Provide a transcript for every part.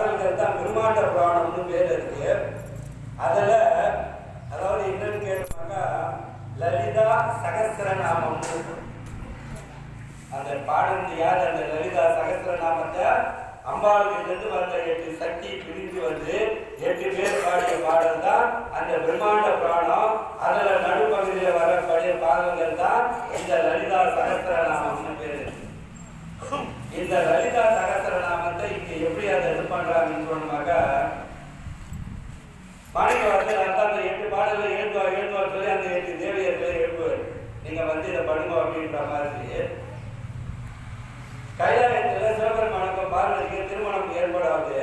பாடல்கள் தான் பிரம்மாண்ட புராணம்னு பேர் இருக்கு. அதில் அதாவது என்னன்னு கேட்டோம்னாக்கா லலிதா சகசிரநாமம் அந்த பாடல் யார்? அந்த லலிதா சகசிரநாமத்தை அம்பாளுக்கிட்ட வந்த எட்டு சக்தி பிரிஞ்சு வந்து எட்டு பேர் பாடிய பாடல் தான் அந்த பிரம்மாண்ட புராணம். அதுல நடுப்பகுதியில் வரக்கூடிய பாடல்கள் தான் இந்த லலிதா சகசிரநாமம்னு பேர் இந்த லலிதா சகசிர எப்படி அதை இது பண்றாங்கன்னு சொன்னாக்கா மாணிக்க வந்து அந்த எட்டு பாடல்கள் எழுதுவா எழுதுவா சொல்லி அந்த எட்டு தேவையர்களை எழுப்புவார். நீங்க வந்து இதை பண்ணுங்க அப்படின்ற மாதிரி. கைலாயத்தில் சிவபெருமானுக்கு பார்வதிக்கு திருமணம் ஏற்படாது.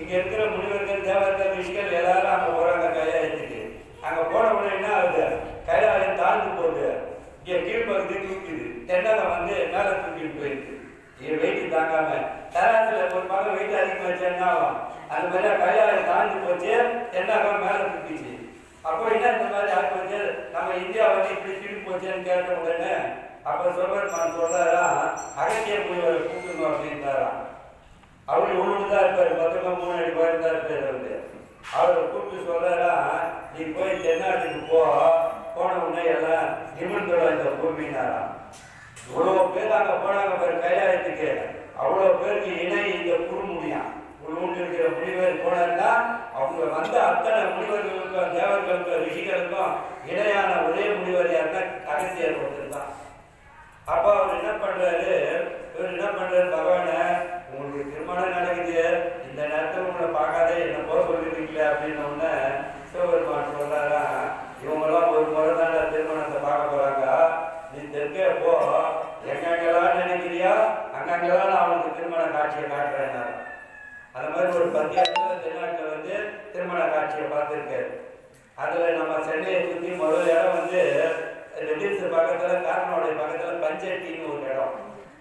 இங்க இருக்கிற முனிவர்கள் தேவர்கள் ரிஷிகள் எல்லாரும் அங்க போறாங்க கைலாயத்துக்கு. அங்க போன உடனே என்ன ஆகுது? கைலாயம் தாழ்ந்து போகுது. இங்க கீழ்ப்பகுதி தூக்குது. தென்னலை வந்து மேல தூக்கிட்டு போயிருக்கு. இது வெயிட்டு தாங்காமல் பக்கம் என்ன ஆகும் அது மாதிரி கைலாயம் தாழ்ந்து போச்சு. என்ன மேலே தூக்கிச்சு. அப்போ என்ன இந்த மாதிரி ஆகி போச்சு? நம்ம இந்தியா வந்து இப்படி திரும்பி போச்சேன்னு கேட்ட உடனே அப்போ சுப்பிரமணியன் சொல்றாரா அகத்திய முனிவரை கூப்பிடுங்க அப்படின்றாரா. அவரு ஒன்று தான் இருப்பார். மொத்தமா மூணு அடி உயரம் தான் இருப்பார் அவரு அவரை கூப்பிட்டு சொல்றாரா நீ போய் தென்னாட்டுக்கு போ. போன உடனே எல்லாம் நிமிர்ந்தோட இந்த பூமினாராம் இவ்வளவு பேர் அங்கே போனாங்க பாரு கைலாயத்துக்கு. அவ்வளோ பேருக்கு இணை இந்த குறுமுடியான் உள்வுண்டு இருக்கிற முனிவர் போனாருன்னா அவங்க வந்த அத்தனை முனிவர்களுக்கும் தேவர்களுக்கும் ரிஷிகளுக்கும் இணையான ஒரே முனிவர் யாருன்னா அகத்தியர் ஒருத்தர் தான். அவர் என்ன பண்றாரு? இவர் என்ன பண்றாரு பகவான? உங்களுக்கு திருமணம் நடக்குது. இந்த நேரத்தில் உங்களை பார்க்காதே என்ன போக சொல்லிருக்கீங்களே அப்படின்னு உடனே சிவபெருமான் சொல்றாரா இவங்கெல்லாம் ஒரு முறை தானே திருமணத்தை பார்க்க போறாங்க. நீ தெற்கே போ. எங்கெங்கெல்லாம் நினைக்கிறியா அங்கங்கெல்லாம் நான் அவனுக்கு திருமண காட்சியை காட்டுறேன் அந்த மாதிரி ஒரு பத்தியாசத்துல தென்னாட்டில் வந்து திருமண காட்சியை பார்த்துருக்காரு. அதில் நம்ம சென்னையை சுற்றி முதல் இடம் வந்து ரெட்டில்ஸ் பக்கத்தில் காரனோடைய பக்கத்தில் பஞ்சட்டின்னு ஒரு இடம்.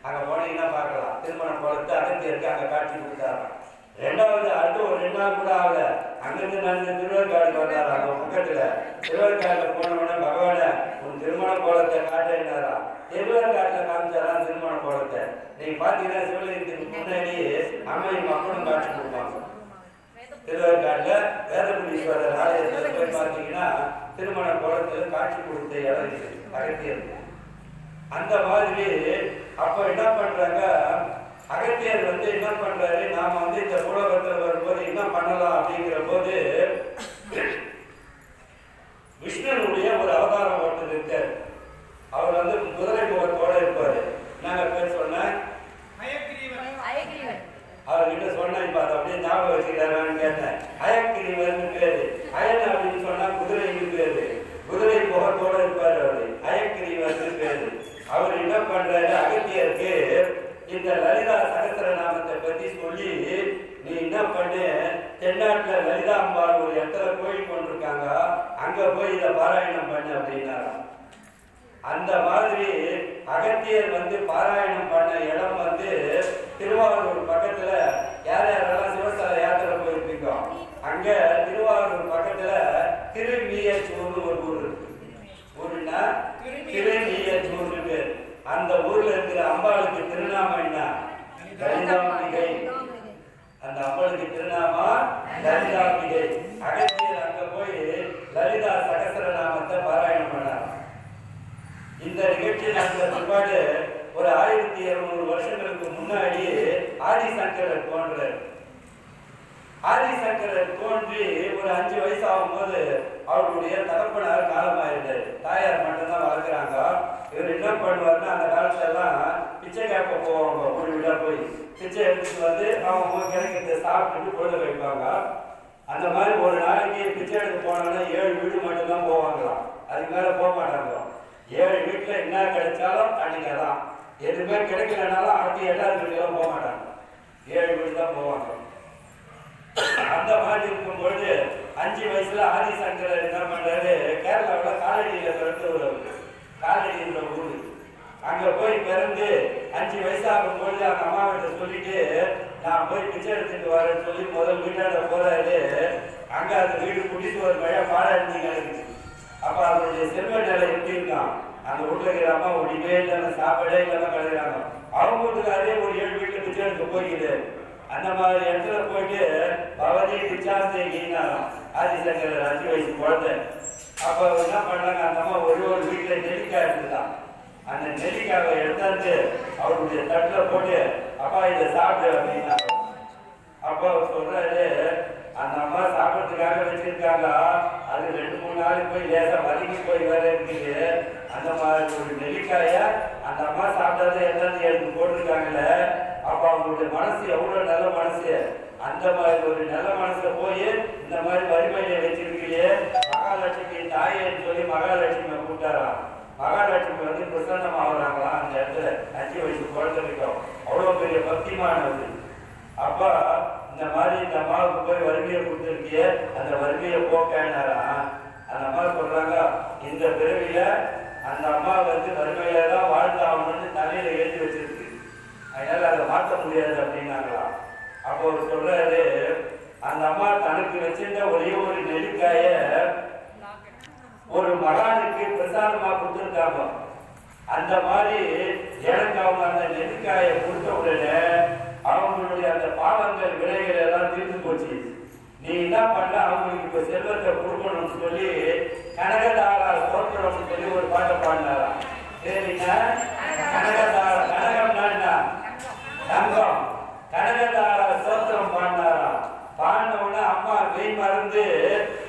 அங்கே போனீங்கன்னா பார்க்கலாம். திருமணம் குளத்து அகத்தியருக்கு அங்கே காட்சி கொடுத்தாராம் ரெண்டாவது அடுத்து ஒரு ரெண்டு நாள் கூட ஆகல. அங்கிருந்து நடந்து திருவேற்காடுக்கு வந்தாரா அவங்க பக்கத்தில். திருவேற்காடுல போன உடனே பகவான உன் திருமண கோலத்தை காட்டுறாரா திருவேற்காட்டுல காமிச்சாராம் திருமண கோலத்தை. நீங்க பாத்தீங்கன்னா சிவலிங்கத்துக்கு முன்னாடியே அம்மையும் மக்களும் காட்சி கொடுப்பாங்க. திருவேற்காடுல வேதபுரீஸ்வரர் ஆலயத்துல போய் பார்த்தீங்கன்னா திருமண கோலத்துல காட்சி கொடுத்த இடம் இருக்கு அகத்தியர். அந்த மாதிரி அப்போ என்ன பண்றாங்க? அகத்தியர் வந்து என்ன பண்றாரு? நாம வந்து இந்த உலகத்துல வரும்போது என்ன பண்ணலாம் அப்படிங்கிற போது விஷ்ணுனுடைய ஒரு அவதாரம் ஒருத்தர் இருக்கார். அவர் வந்து குதிரை முகத்தோட இருப்பாரு. நாங்க பேர் சொன்னேன் அவர்கிட்ட சொன்னேன் இப்ப அதை அப்படியே ஞாபகம் வச்சுக்கிறாரான்னு கேட்டேன். அயக்கிரிவர்னு பேரு. அயன் அப்படின்னு சொன்னா குதிரைன்னு பேரு. குதிரை முகத்தோட இருப்பாரு அவரு. அயக்கிரிவர்னு பேரு. அவர் என்ன பண்றாரு? அகத்தியருக்கு இந்த லலிதா சகஸ்ரநாமத்தை பத்தி சொல்லி நீ என்ன பண்ணு? தென்னாட்டுல லலிதா அம்பாள் ஒரு இடத்துல கோயில் கொண்டிருக்காங்க. அங்க போய் இதை பாராயணம் பண்ணு அப்படின்னாராம். அந்த மாதிரி அகத்தியர் வந்து பாராயணம் பண்ண இடம் வந்து திருவாரூர் பக்கத்துல யார் யாரெல்லாம் சிவஸ்தல யாத்திரை போயிருப்பீங்க? அங்க திருவாரூர் பக்கத்துல திருமீயச்சூர்னு ஒரு ஊர் இருக்கு. ஊருன்னா திருமீயச்சூர்னு பேர். அந்த ஊர்ல இருக்கிற அம்பாளுக்கு திருநாமம் என்ன? அந்த அம்மனுக்கு திருநாமா? லலிதாம்பிகை அகத்தியர் அங்க போய் லலிதா சகசரநாமத்தை பாராயணம் இந்த நிகழ்ச்சியில் நடந்த பண்பாடு ஒரு ஆயிரத்தி இருநூறு வருஷங்களுக்கு முன்னாடி ஆதிசங்கரர் தோன்றார். ஆதிசங்கரர் தோன்றி ஒரு அஞ்சு வயசு ஆகும்போது அவருடைய தகப்பனார் காலமாயிருந்தார் தாயார் மட்டும்தான் வளர்க்குறாங்க. இவர் என்ன பண்ணுவார்னா அந்த காலத்துல எல்லாம் பிச்சை கேட்க போவாங்க ஒரு வீடா போய். பிச்சை எடுத்துட்டு வந்து அவங்க கிடைக்கிறத சாப்பிட்டுட்டு பொழுது வைப்பாங்க அந்த மாதிரி ஒரு நாளைக்கு பிச்சை எடுக்க போனாங்கன்னா ஏழு வீடு மட்டும்தான் போவாங்களாம். அதுக்கு மேல ஏழு வீட்டில் என்ன கிடைச்சாலும் அன்னைக்கு அதான் எதுவுமே கிடைக்கலனாலும் அடுத்து எட்டாவது வீட்டுலாம் போக மாட்டாங்க. ஏழு வீடு தான் போவாங்க. அந்த மாதிரி இருக்கும் பொழுது அஞ்சு வயசுல ஆதிசங்கர் என்ன பண்றாரு கேரளாவில் காலடியில பிறந்து ஒரு காலடின்ற ஊர். அங்க போய் பிறந்து அஞ்சு வயசாகும் பொழுது அந்த அம்மா கிட்ட சொல்லிட்டு நான் போய் பிச்சை எடுத்துட்டு வரேன்னு சொல்லி முதல் வீட்டாண்ட போறாரு. அங்க அந்த வீடு குடிச்சு ஒரு மழை பாடாடி இருந்தீங்க. அப்ப அவருடைய செல்வ நிலை எப்படி இருக்கான் அந்த வீட்டுல இருக்கிற அம்மா ஒடிவே இல்லாம சாப்பாடே இல்லாம கிடக்குறாங்க. அவங்க வீட்டுக்கு அதே ஒரு ஏழு வீட்டுல பிச்சை எடுக்க போய்க்குது அந்த மாதிரி இடத்துல போயிட்டு பவதி பிச்சாஸ்தேகின்னா ஆதிசங்கர் அஞ்சு வயசு குழந்தை. அப்ப என்ன பண்ணாங்க? அந்த அம்மா ஒரு ஒரு வீட்டுல நெல்லிக்காய் இருந்துதான் அந்த நெல்லிக்காவை எடுத்தாந்து அவருடைய தட்டுல போட்டு அப்பா இதை சாப்பிடு அப்படின்னா அப்பா சொல்றாரு அந்த அம்மா சாப்பிட்றதுக்காக வச்சிருக்காங்க. அது ரெண்டு மூணு நாளைக்கு போய் லேசா வதங்கி போய் வேற இருக்குது. அந்த மாதிரி ஒரு நெல்லிக்காய அந்த அம்மா சாப்பிட்டதை எல்லாத்தையும் எடுத்து போட்டிருக்காங்கல்ல. அப்ப அவங்களுடைய மனசு எவ்வளவு நல்ல மனசு? அந்த மாதிரி ஒரு நல்ல மனசுல போய் இந்த மாதிரி வறுமையை வச்சிருக்கலையே மகாலட்சுமி தாயேன்னு சொல்லி மகாலட்சுமியை கூப்பிட்டாராம். மகாலட்சுமி வந்து பிரசன்னம் ஆகுறாங்களாம் அந்த இடத்துல அஞ்சு வயசு குழந்தை இருக்கும் அவ்வளவு பெரிய பக்திமானது. அப்ப இந்த மாதிரி இந்த அம்மாவுக்கு போய் வறுமையை கொடுத்துருக்கிய அந்த வறுமையை போக்கேன்னாரா அந்த அம்மா சொல்றாங்க இந்த பிறவியில அந்த அம்மா வந்து வறுமையில தான் வாழ்ந்தாகணும்னு தலையில ஏற்றி வச்சிருக்கு. அதனால அதை மாற்ற முடியாது அப்படின்னாங்களாம். அப்போ அவர் சொல்றாரு அந்த அம்மா தனக்கு வச்சிருந்த ஒரே ஒரு நெல்லிக்காய ஒரு மகானுக்கு பிரசாதமா கொடுத்துருக்காங்க. அந்த மாதிரி எனக்கு அவங்க அந்த நெல்லிக்காயை கொடுத்த உடனே அந்த பாவங்கள் விலைகள் எல்லாம் தீர்ந்து போச்சு. நீ என்ன பண்ண? அவங்களுக்கு இப்ப செல்வத்தை கொடுக்கணும்னு சொல்லி கனகதாரா சோத்திரம்னு சொல்லி ஒரு பாட்டை பாடினாராம். சரிங்க கனகதாரா கனகம்னா என்ன தங்கம் கனகதாரா சோத்திரம் பாடினாராம். பாடினவுடனே உடனே அம்மா வெய் மறந்து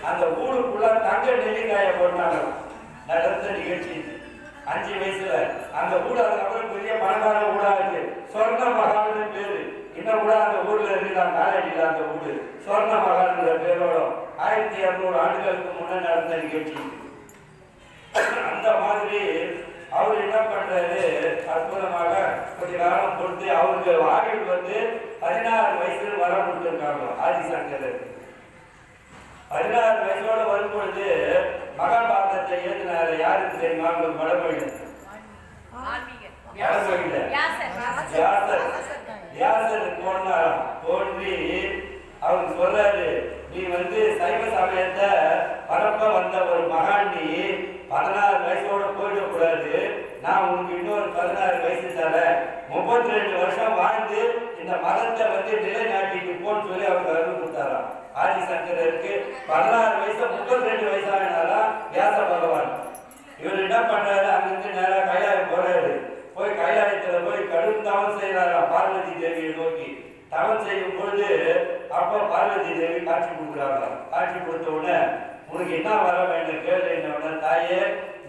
அந்த ஊருக்குள்ள தங்க நெல்லிக்காயை போட்டாங்க நடந்த நிகழ்ச்சி அஞ்சு வயசுல. அந்த ஊர் அதுக்கப்புறம் பெரிய பணக்கார ஊரா இருக்கு சொர்ண மகால்னு பேரு. இன்னும் கூட அந்த ஊர்ல இருக்கு நான் காலேஜில் அந்த ஊரு. சொர்ண மகால்ன்ற பேரோட ஆயிரத்தி இருநூறு ஆண்டுகளுக்கு முன்னே நடந்த நிகழ்ச்சி அந்த மாதிரி அவர் என்ன பண்றாரு? அற்புதமாக கொஞ்ச காலம் பொறுத்து அவருக்கு ஆயுள் வந்து பதினாறு வயசுல வர கொடுத்துருக்காங்க ஆதிசங்கர் பதினாறு வயசோட வரும்பொழுது மகாபாரதத்தை எழுதினாரு யாருக்கு தெரியுமா? உங்களுக்கு வடமொழி வடமொழியில. வியாசர் வியாசர் போனாராம். தோன்றி அவர் சொல்றாரு நீ வந்து சைவ சமயத்தை பரப்ப வந்த ஒரு மகாண்டி பதினாறு வயசோட போயிடக்கூடாது. நான் உனக்கு இன்னொரு பதினாறு வயசு தரேன். முப்பத்தி ரெண்டு வருஷம் வாழ்ந்து இந்த மதத்தை வந்து நிலைநாட்டிட்டு போன்னு சொல்லி அவர் அருள் கொடுத்தாராம். ஆதிசங்கருக்கு பதினாறு வயசு முப்பத்தி ரெண்டு வயசானாலாம் வியாச பகவான். இவர் என்ன பண்றாரு? அங்கிருந்து நேரம் கைலாயம் போறாரு. போய் கைலாயத்துல போய் கடும் தவம் செய்யறாராம் பார்வதி தேவியை நோக்கி. தவம் செய்யும் பொழுது அப்ப பார்வதி தேவி காட்சி கொடுக்குறாங்க காட்சி கொடுத்த உடனே உனக்கு என்ன வர வேண்டும் கேள்வி என்ன உடனே தாயே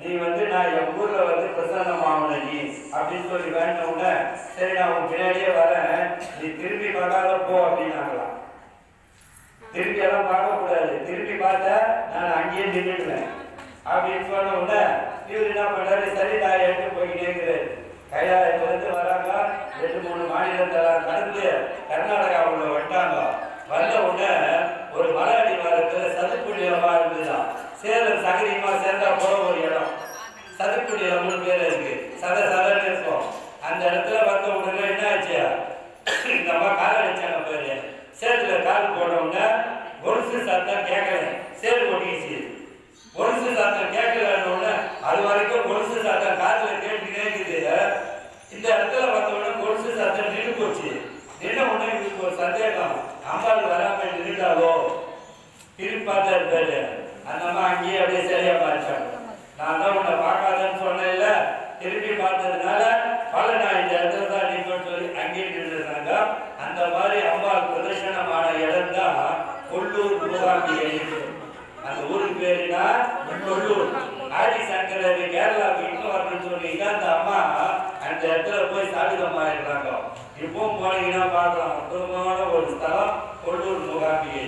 நீ வந்து நான் என் ஊர்ல வந்து பிரசன்னம் நீ. அப்படின்னு சொல்லி வேண்ட உடனே சரி நான் உன் பின்னாடியே வரேன். நீ திரும்பி பார்க்காத போ அப்படின்னாங்களாம். திரும்பி எல்லாம் பார்க்க கூடாது திரும்பி பார்த்தா நான் அங்கேயே நின்றுடுவேன். அப்படின்னு சொன்ன உடனே இவர் என்ன பண்றாரு? சரி நான் எடுத்து போய்கிட்டே இருக்கிறாரு கைலாயத்துல வராங்க. ரெண்டு மூணு மாநிலத்தெல்லாம் கடந்து கர்நாடகாவுல வந்தாங்க. வந்த உடனே ஒரு மலை அடிவாரத்துல சதுப்பு நிலமா இருந்துதான் சேலம் சகதியமா சேர்ந்தா போற ஒரு இடம். சதுப்பு நிலம்னு பேர் இருக்கு. சத சதன்னு இருக்கும். அந்த இடத்துல வந்த உடனே என்ன ஆச்சு இந்த அம்மா கால் அடிச்சாங்க பாரு. சேத்துல கால் போன உடனே கொலுசு சத்தம் கேட்கல சேரு ஒட்டிக்கிச்சு கொலுசு சத்தம் கேட்கலன்னு உடனே அது வரைக்கும் கொலுசு சத்தம் காதுல கேட்டு கேட்குது இந்த இடத்துல வந்த உடனே கொலுசு சத்தம் நின்று போச்சு. நின்ன உடனே இவங்களுக்கு ஒரு சந்தேகம். அம்பாள் வராம நின்றுட்டாலோ திரும்பி பார்த்தா இருப்பாரு அந்த அம்மா அங்கேயே அப்படியே சரியா பார்த்தாங்க நான் தான் உன்னை சொன்னேன் சொன்னேன்ல. திரும்பி பார்த்ததுனால பல நான் இந்த இடத்துல தான் நிற்பேன்னு சொல்லி அங்கேயே நின்றுருந்தாங்க. அந்த மாதிரி அம்பாள் பிரதர்ஷனமான இடம் தான் கொல்லூர் மூகாம்பிகை அந்த ஊருக்கு பேருனா கொல்லூர். ஆதி சங்கரர் கேரளாவுக்கு இன்னும் வரணும்னு சொல்லி அந்த அம்மா அந்த இடத்துல போய் சாதிதம் இருக்காங்க இப்பவும் போனீங்கன்னா பார்க்கலாம். அற்புதமான ஒரு ஸ்தலம் கொள்ளூர் மூகாம்பிகை.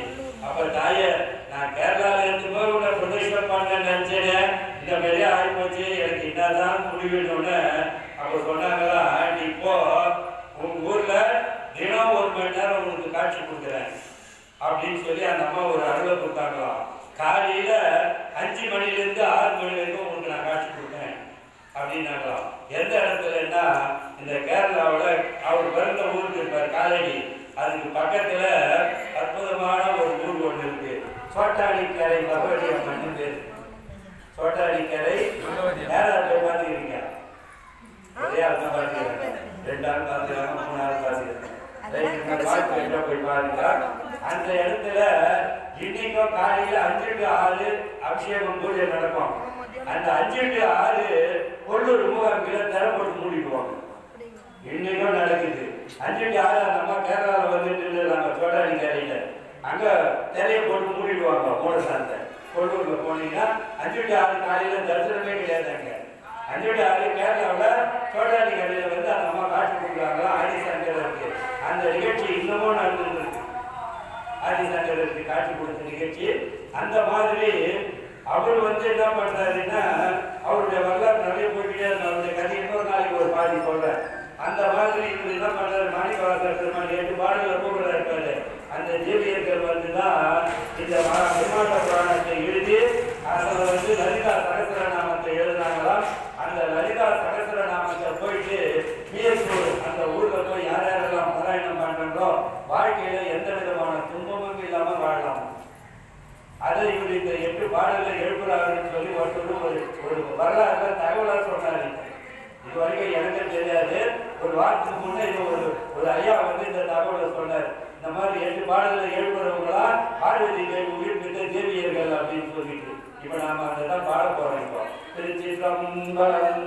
அப்ப தாயே நான் கேரளால இருந்து போய் உன்னை பிரதேசம் பண்ண நினைச்சேன் இந்த மாதிரியே ஆகி போச்சு எனக்கு என்னதான் முடிவுன்னு அப்ப சொன்னாங்களா நீ இப்போ உங்க ஊர்ல தினம் ஒரு மணி நேரம் உனக்கு காட்சி கொடுக்குறேன். அப்படின்னு சொல்லி அந்த அம்மா ஒரு அருளை கொடுத்தாங்களாம். காலையில அஞ்சு மணில இருந்து ஆறு மணி வரைக்கும் உங்களுக்கு நான் காட்சி கொடுத்தேன் அப்படின்னாங்களாம் எந்த இடத்துலன்னா இந்த கேரளாவில் அவர் பிறந்த ஊருக்கு இருப்பார் காலடி. அதுக்கு பக்கத்துல அற்புதமான ஒரு ஊர் ஒன்று இருக்கு. சோட்டாளிக்கரை பகவதி அம்மன் பேர். சோட்டாளிக்கரை நேரம் போய் பார்த்துக்கிறீங்க ஒரே ஆள் தான் பார்த்துக்கிறாங்க ரெண்டு ஆள் பார்த்துக்கிறாங்க மூணு ஆள் பார்த்துக்கிறாங்க ரைட்டுங்க, போய் பாருங்க அந்த இடத்துல இன்னைக்கும் காலையில அஞ்சு டு ஆறு அபிஷேகம் பூஜை நடக்கும். அந்த அஞ்சு டு ஆறு கொள்ளூர் மூகாம்பில திரை போட்டு மூடிடுவாங்க. இன்னைக்கும் நடக்குது. அஞ்சு டு ஆறு அந்த அம்மா கேரளாவில் வந்துட்டு இருந்தாங்க சோடாடி கரையில. அங்க திரையை போட்டு மூடிடுவாங்க மூலசாந்த கொள்ளூர்ல போனீங்கன்னா அஞ்சு டு ஆறு காலையில தரிசனமே கிடையாது அங்க அஞ்சு டு ஆறு கேரளாவில் சோடாடி கரையில வந்து அந்த அம்மா அந்த நிகழ்ச்சி இன்னமும் நடந்திருக்கு இருக்கு ஆதி சங்கருக்கு காட்சி கொடுத்த நிகழ்ச்சி. அந்த மாதிரி அவர் வந்து என்ன பண்றாருன்னா அவருடைய வரலாறு நிறைய போய்கிட்டே இருந்தார் அவருடைய கதை இன்னொரு நாளைக்கு ஒரு பாதி சொல்றேன். அந்த மாதிரி இவர் என்ன பண்றாரு? மாணிக்கவாசர் திருமணம் எட்டு பாடல்கள் கூப்பிட இருக்காரு அந்த ஜீவியர்கள் வந்து தான் இந்த ம- புராணத்தை எழுதி அதை வந்து லலிதா சகசர நாமத்தை எழுதினாங்களாம் அந்த லலிதா சகசர நாமத்தை போயிட்டு மீயசூர் அந்த ஊர்ல போய் யார் யாரெல்லாம் பாராயணம் பண்றோம் வாழ்க்கையில எந்த விதமான துன்பமும் இல்லாம வாழலாம் அதை இவர் இந்த எட்டு பாடல்களை எழுப்புறாருன்னு சொல்லி ஒருத்தர் ஒரு ஒரு வரலாறு தகவலாக சொன்னார். இது வரைக்கும் எனக்கு தெரியாது. ஒரு வாரத்துக்கு முன்னே இது ஒரு ஒரு ஐயா வந்து இந்த தகவலை சொன்னார். இந்த மாதிரி எட்டு பாடல்களை எழுப்புறவங்களா பார்வதி தேவி உயிர் தேவியர்கள் அப்படின்னு சொல்லிட்டு. இப்ப நாம அதை தான் பாட போறோம் இப்போ. திருச்சி சம்பளம்